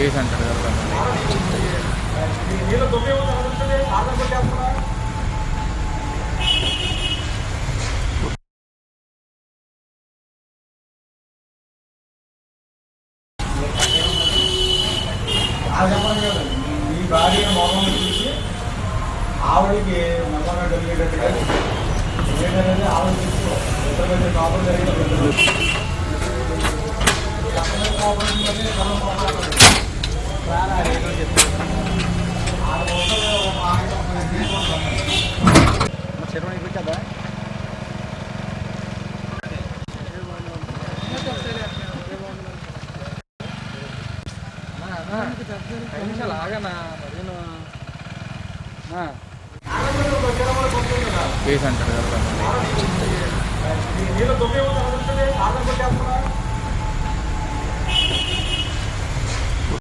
case అంటాడు కదా ఈ భార్య మోహం చూసి ఆవిడకి నమ్మకం కలిగేటట్టుగా ఏంటనేది ఆవిడ చూసి ఎంత పెద్ద చెరువు ఇప్పించదా ఐదు నిమిషాలు ఆగనా మరీను కేసు అంటారు కదా